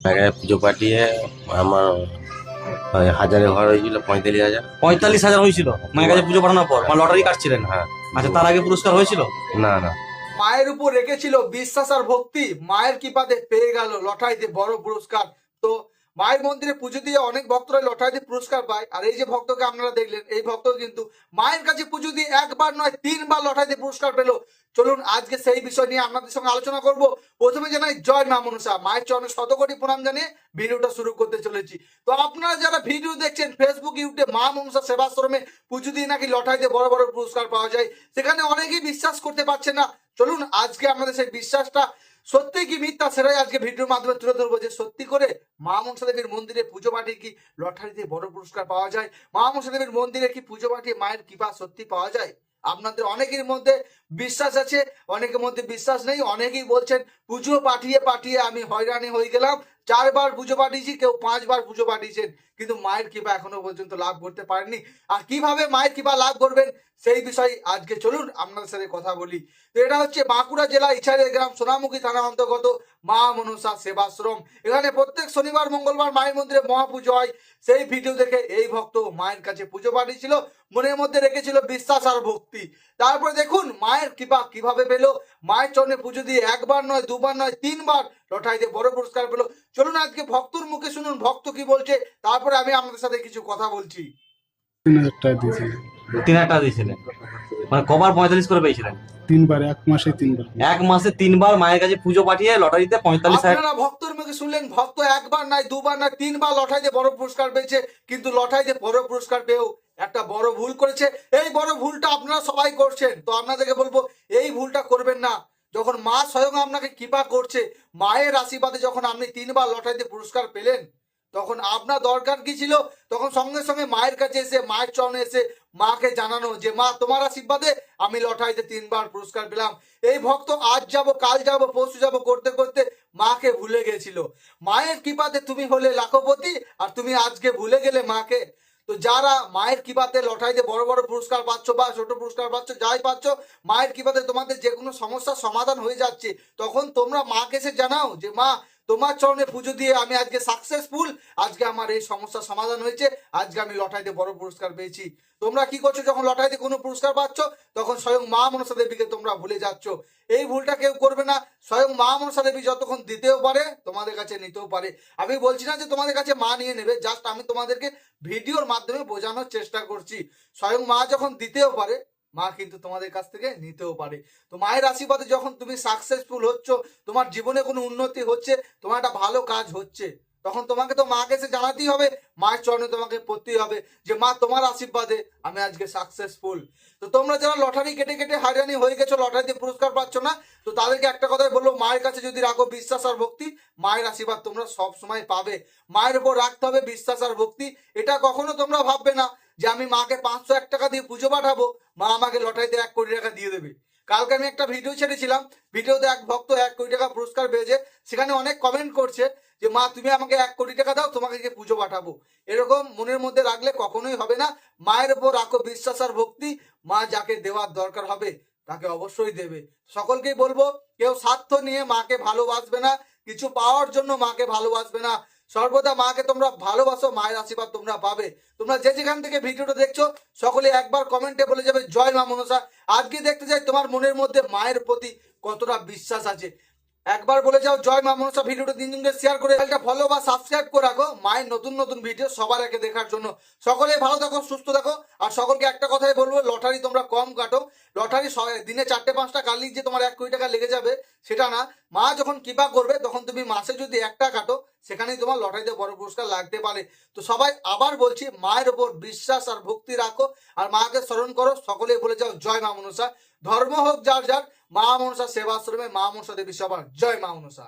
আগে পুজো পাঠিয়ে আমার হাজারে ঘর হয়েছিল পঁয়তাল্লিশ হাজার। পঁয়তাল্লিশ হাজার হয়েছিল? মায়ের কাছে পুজো পাঠানোর পর? আমার লটারি কাটছিলেন? হ্যাঁ। আচ্ছা তার আগে পুরস্কার হয়েছিল? না না। মায়ের উপর রেখেছিল বিশ্বাস আর ভক্তি। মায়ের কৃপাতে পেয়ে গেল লটারিতে বড় পুরস্কার। তো মায়ের মন্দিরে পুজো দিয়ে অনেক ভক্তরা লটারিতে পুরস্কার পায়। আর এই যে ভক্তকে আপনারা দেখলেন, এই ভক্ত কিন্তু মায়ের কাছে পুজো দিয়ে একবার নয়, তিনবার লটারিতে পুরস্কার পেল। চলুন আজকে সেই বিষয় নিয়ে আপনাদের সঙ্গে আলোচনা করব। প্রথমে জানাই, জয় মা মনসা। মায়ের চরণে শত কোটি প্রণাম জানিয়ে ভিডিওটা শুরু করতে চলেছি। তো আপনারা যারা ভিডিও দেখছেন ফেসবুক ইউটিউবে মা মনসা সেবাশ্রমে পুজো দিয়ে নাকি লটারিতে বড় বড় পুরস্কার পাওয়া যায়, সেখানে অনেকেই বিশ্বাস করতে পারছে না। চলুন আজকে আমাদের সেই বিশ্বাসটা সত্যি কি মিথ্যা সেটাই আজকে ভিডিওর মাধ্যমে তুলে ধরবো যে সত্যি করে মা মনসা দেবীর মন্দিরে পুজো পাঠিয়ে কি লটারিতে বড় পুরস্কার পাওয়া যায়? মা মনসা দেবীর মন্দিরে কি পুজো পাঠিয়ে মায়ের কৃপা সত্যি পাওয়া যায়? আপনাদের অনেকের মধ্যে বিশ্বাস আছে, অনেকের মধ্যে বিশ্বাস নেই, অনেকেই বলছেন, পুজো পাঠিয়ে পাঠিয়ে আমি হয়রানি হয়ে গেলাম। চারবার পুজো পাঠিয়েছি, কেউ পাঁচবার পুজো পাঠিয়েছেন, কিন্তু মায়ের কৃপা এখনও পর্যন্ত লাভ করতে পারেননি। আর কীভাবে মায়ের কৃপা লাভ করবেন সেই বিষয়ে আজকে চলুন আপনাদের সাথে কথা বলি। তো এটা হচ্ছে বাঁকুড়া জেলা ইছাড়ের গ্রাম সোনামুখী থানা অন্তর্গত মা মনসা সেবাশ্রম। এখানে প্রত্যেক শনিবার, মঙ্গলবার মায়ের মন্দিরে মহাপুজো হয়। সেই ভিডিও দেখে এই ভক্ত মায়ের কাছে পুজো পাঠিয়েছিল, মনের মধ্যে রেখেছিল বিশ্বাস আর ভক্তি। তারপরে দেখুন, মায়ের কৃপা কীভাবে পেল? মায়ের চরণে পুজো দিয়ে একবার নয়, দুবার নয়, তিনবার লটাইতে বড় পুরস্কার পেল। চলুন আজকে ভক্তর মুখে শুনুন ভক্ত কি বলছে তারপরে আমি আপনাদের সাথে কিছু কথা বলছি। তিন হাজার টাকা দিয়েছিলেন। তিন হাজার টাকা দিয়েছিলেন? মানে কবার পঁয়তাল্লিশ করে পেয়েছিলেন? তিনবার এক মাসে তিনবার। এক মাসে তিনবার মায়ের কাছে পুজো পাঠিয়ে লটারিতে পঁয়তাল্লিশ আপনারা ভক্তর মুখে শুনলেন ভক্ত একবার নাই দুবার নাই তিনবার লটাইতে বড় পুরস্কার পেয়েছে কিন্তু লটাইতে বড় পুরস্কার পেয়েও একটা বড় ভুল করেছে। এই বড় ভুলটা আপনারা সবাই করছেন। তো আপনাদেরকে বলব এই ভুলটা করবেন না। যখন মা স্বয়ং আপনাকে কৃপা করছে, মায়ের আশীর্বাদে যখন আপনি তিনবার লটাইতে পুরস্কার পেলেন, তখন আপনার দরকার কি ছিল? তখন সঙ্গে সঙ্গে মায়ের কাছে এসে, মায়ের চরণে এসে মাকে জানানো যে, মা, তোমার আশীর্বাদে আমি লটাইতে তিনবার পুরস্কার পেলাম। এই ভক্ত আজ যাব, কাল যাব, পরশু যাব করতে করতে মাকে ভুলে গেছিল। মায়ের কৃপাতে তুমি হলে লাখপতি, আর তুমি আজকে ভুলে গেলে মাকে। তো যারা মায়ের কৃপাতে লটাইতে বড় বড় পুরস্কার পাচ্ছ বা ছোট পুরস্কার পাচ্ছ, যাই পাচ্ছ, মায়ের কিবাতে তোমাদের যে কোনো সমস্যার সমাধান হয়ে যাচ্ছে, তখন তোমরা মাকে এসে জানাও যে, মা তোমার চরণে পুজো দিয়ে আমি আজকে সাকসেসফুল আজকে আমার এই সমস্যার সমাধান হয়েছে, আজকে আমি লটাইতে বড় পুরস্কার পেয়েছি। তোমরা কি করছ, যখন লটাইতে কোনো পুরস্কার পাচ্ছ, তখন স্বয়ং মা মনসা দেবীকে তোমরা ভুলে যাচ্ছ। এই ভুলটা কেউ করবে না, স্বয়ং মা মনসা দেবী যতক্ষণ দিতেও পারে, তোমাদের কাছে নিতেও পারে। আমি বলছি না যে তোমাদের কাছে মা নিয়ে নেবে জাস্ট আমি তোমাদেরকে ভিডিওর মাধ্যমে বোঝানোর চেষ্টা করছি। স্বয়ং মা যখন দিতেও পারে মা কিন্তু তোমাদের কাছ থেকে নিতেও পারে। তো মায়ের আশীর্বাদে যখন তুমি সাকসেসফুল হচ্ছ, তোমার জীবনে কোনো উন্নতি হচ্ছে, তোমার একটা ভালো কাজ হচ্ছে। তখন তোমাকে তো মাকে এসে জানাতেই হবে, মায়ের চরণে তোমাকে পড়তেই হবে যে মা তোমার আশীর্বাদে আমি আজকে সাকসেসফুল তো তোমরা যারা লটারি কেটে কেটে হাইরানি হয়ে গেছো, লটারিতে পুরস্কার পাচ্ছ না, তো তাদেরকে একটা কথাই বলব, মায়ের কাছে যদি রাখো বিশ্বাস আর ভক্তি, মায়ের আশীর্বাদ তোমরা সব সময় পাবে। মায়ের উপর রাখতে হবে বিশ্বাস আর ভক্তি, এটা কখনো তোমরা ভাববে না যে আমি মাকে পাঁচশো এক টাকা দিয়ে পুজো পাঠাবো, মা আমাকে লটারিতে এক কোটি টাকা দিয়ে দেবে। কালকে আমি একটা ভিডিও ছেড়েছিলাম। ভিডিওতে এক ভক্ত এক কোটি টাকা পুরস্কার পেয়েছে। সেখানে অনেক কমেন্ট করছে যে, মা, তুমি আমাকে এক কোটি টাকা দাও, তোমাকে গিয়ে পুজো পাঠাবো। এরকম মনের মধ্যে রাখলে কখনোই হবে না। মায়ের উপর রাখো বিশ্বাস আর ভক্তি। মা যাকে দেওয়ার দরকার হবে, তাকে অবশ্যই দেবে। সকলকেই বলব, কেউ স্বার্থ নিয়ে মাকে ভালোবাসবে না, কিছু পাওয়ার জন্য মাকে ভালোবাসবে না। সর্বদা মাকে তোমরা ভালোবাসো, মায়ের আশীর্বাদ তোমরা পাবে। তোমরা যে যেখান থেকে ভিডিওটা দেখছ, সকলে একবার কমেন্টে বলে যাবে, জয় মা মনসা। আজকে দেখতে চাই তোমার মনের মধ্যে মায়ের প্রতি কতটা বিশ্বাস আছে। একবার বলে যাও, জয় মা মনসা, ভিডিওটা দিন দিনকে শেয়ার করে একটা ফলো বা সাবস্ক্রাইব করে রাখো। মায়ের নতুন নতুন ভিডিও সবার আগে দেখার জন্য। সকলে ভালো থাকো, সুস্থ থাকো। আর সকলকে একটা কথাই বলব, লটারি তোমরা কম কাটো। লটারি দিনে চারটে পাঁচটা কাটলেই যে তোমার এক কোটি টাকা লেগে যাবে, সেটা না। মা যখন কৃপা করবে, তখন তুমি মাসে যদি একটা কাটো, সেখানেই তোমার লটারিতে বড় পুরস্কার লাগতে পারে। তো সবাই আবার বলছি, মায়ের ওপর বিশ্বাস আর ভক্তি রাখো। আর মাকে স্মরণ করো, সকলেই বলে যাও, জয় মা মনসা। ধর্ম হোক যার যার মা মনসা সেবাশ্রমে মা মনসা দেবী সবার জয় মা মনসা।